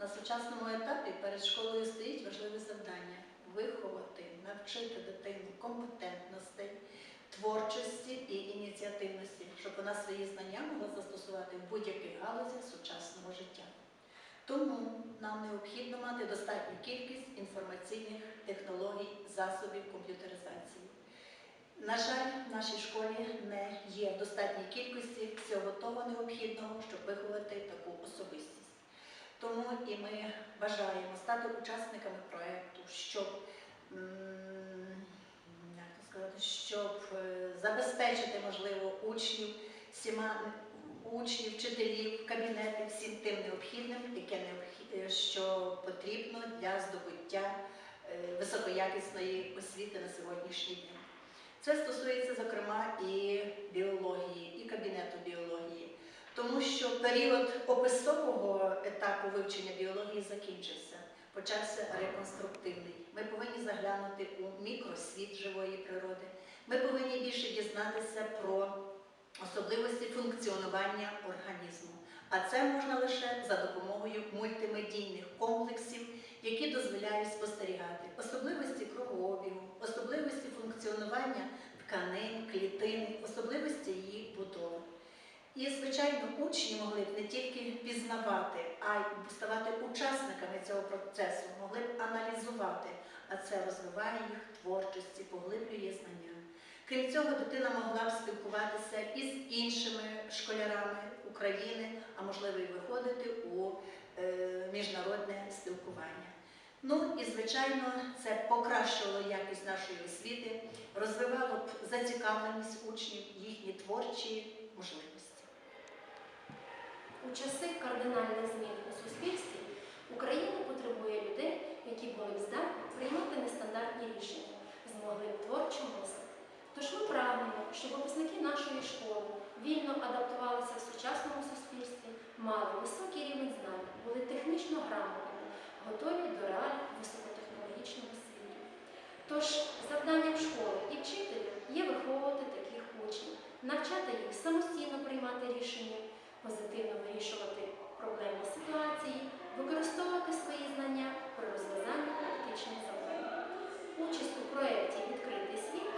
На сучасному етапі перед школою стоїть важливе завдання виховати, навчити дитину компетентностей, творчості і ініціативності, щоб вона свої знання могла застосувати в будь-яких галузях сучасного життя. Тому нам необхідно мати достатню кількість інформаційних технологій, засобів комп'ютеризації. На жаль, в нашій школі не є достатній кількості всього того необхідного, щоб виховати таку особистість. Тому і ми бажаємо стати учасниками проєкту, щоб, щоб е, забезпечити, можливо, учнів, всіма учнів, вчителів, кабінети всім тим необхідним, яке необхід- е, що потрібно для здобуття е, високоякісної освіти на сьогоднішній день. Це стосується, зокрема, і біології, і кабінету біології, тому що період описового етапу вивчення біології закінчився, почався реконструктивний. Ми повинні заглянути у мікросвіт живої природи. Ми повинні більше дізнатися про особливості функціонування організму. А це можна лише за допомогою мультимедійних комплексів, які дозволяють спостерігати особливості кровообігу, особливості функціонування тканин, клітин, особливості її будови. І, звичайно, учні могли б не тільки пізнавати, а й ставати учасниками цього процесу, могли б аналізувати, а це розвиває їх творчості, поглиблює знання. Крім цього, дитина могла б спілкуватися із іншими школярами України, а можливо і виходити у е, міжнародне спілкування. Ну і звичайно, це покращувало якість нашої освіти, розвивало б зацікавленість учнів, їхні творчі можливості. У часи кардинальних змін у суспільстві Україна потребує людей, які були здатні приймати нестандартні рішення, змогли б творчо мислити. Тож ми прагнемо, щоб випускники нашої школи вільно адаптувалися в сучасному суспільстві, мали високий рівень знань, були технічно грамотними, готові до реалій високотехнологічного світу. Тож завданням школи і вчителів є виховувати таких учнів, навчати їх самостійно приймати рішення, позитивно вирішувати проблемні ситуації, використовувати свої знання при розв'язанні практичних завдань. Участь у проєкті Відкритий світ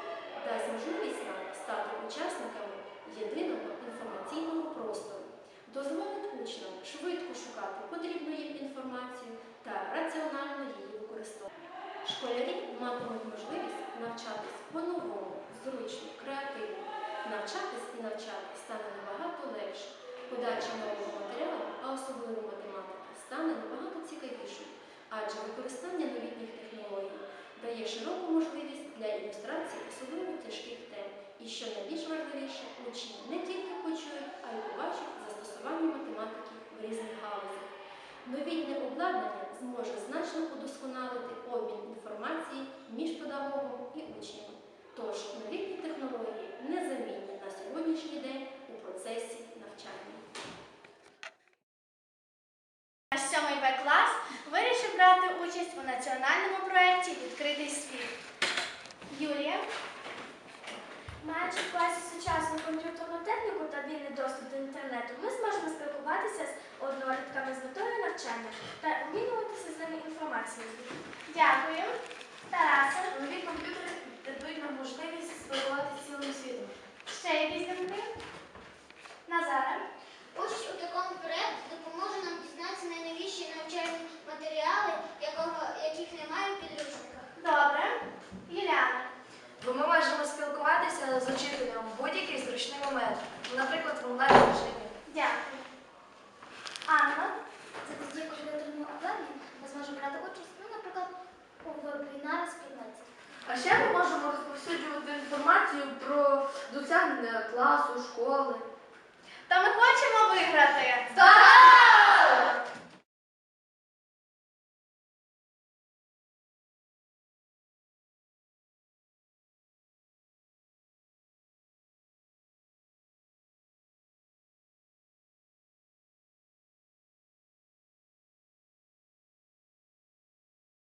дасть можливість нам стати учасниками єдиного інформаційного простору, дозволить учням швидко шукати потрібну їм інформацію та раціонально її використовувати. Школярі матимуть можливість навчатись по-новому, зручно, креативно. Навчатись і навчати стане набагато легше. Подача нового матеріалу, а особливо математики, стане набагато цікавішою, адже використання новітніх технологій дає широку можливість для ілюстрації особливо тяжких тем. І що найбільш важливіше, учні не тільки почують, а й побачать застосування математики в різних галузях. Новітнє обладнання зможе значно удосконалити обмін інформації між педагогом і учнем. Тож новітні технології незамінні на сьогоднішній день у процесі навчання. Клас вирішив брати участь у національному проєкті Відкритий світ. Юлія, маючи в класі сучасну комп'ютерну техніку та вільний доступ до інтернету, ми зможемо спілкуватися з однолітками з метою навчання та обмінюватися з ними інформацією. Дякую. Тарасе, Нові комп'ютери дадуть нам можливість спілкуватися з цілим світом. ще якісь думки? Назаре. Участь у такому проєкті допоможе нам дізнатися найновіші навчальні матеріали, якого, яких немає в підручниках. Добре. Юліана. Бо ми можемо спілкуватися з учителем в будь-який зручний момент, наприклад, в онлайн режимі. Дякую. Анна. Завдяки комп'ютерному обладнанню ми зможемо брати участь, ну, наприклад, у вебінарах спільноті. А ще ми можемо розповсюджувати інформацію про досягнення класу, школи. Та ми хочемо виграти. Так!